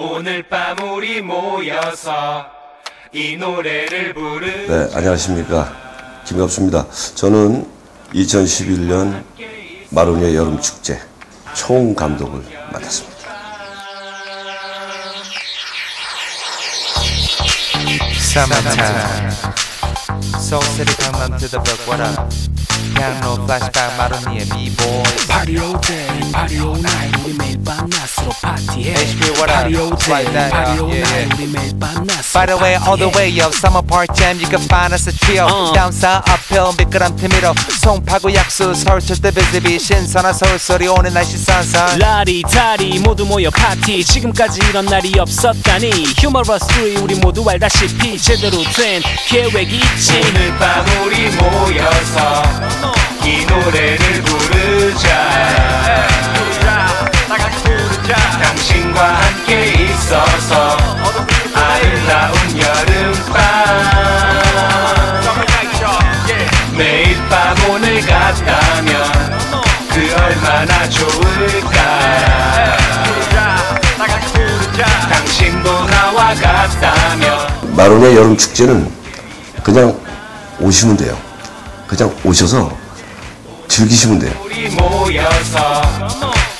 오늘 밤 우리 모여서 이 노래를 부르 네, 안녕하십니까. 김갑수입니다. 저는 2011년 마로니에 여름축제 총감독을 맡았습니다. Summertime. Soul City come up to the book. What up? Piano flashback 마로니의 B-boys. Party all day, party all night 우리 매일 밤 낮으로 파티해? Party party uh, all yeah, night yeah. 우리 매일 밤 낮으로 By the way, all the way up Summer Park Jam You can find us a trio Uh. Down south, uphill 미끄럼 틈미로 송파구 약수 서울 철대 비즈비 신선한 서울 소리 오는 날씨 선선 라리타리 모두 모여 파티 지금까지 이런 날이 없었다니 휴머러스 리 우리 모두 알다시피 제대로 된 계획이 있지 오늘 밤 우리 모여서 이 노래를 당신과 함께 있어서 아름다운 여름밤 매일 밤 오늘 같다면 그 얼마나 좋을까 당신도 나와 같다면 마로니에 여름 축제는 그냥 오시면 돼요. 그냥 오셔서 즐기시면 돼요.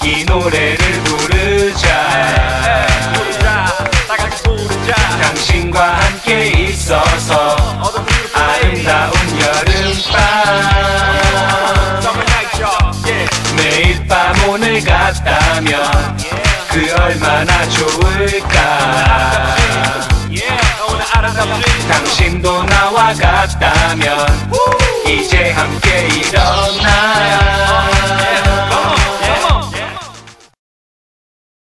이 노래를 부르자. 당신과 함께 있어서 아름다운 여름밤. 매일 밤 오늘 같다면 그 얼마나 좋을까. 당신도 나와 같다면 이제 함께 일어나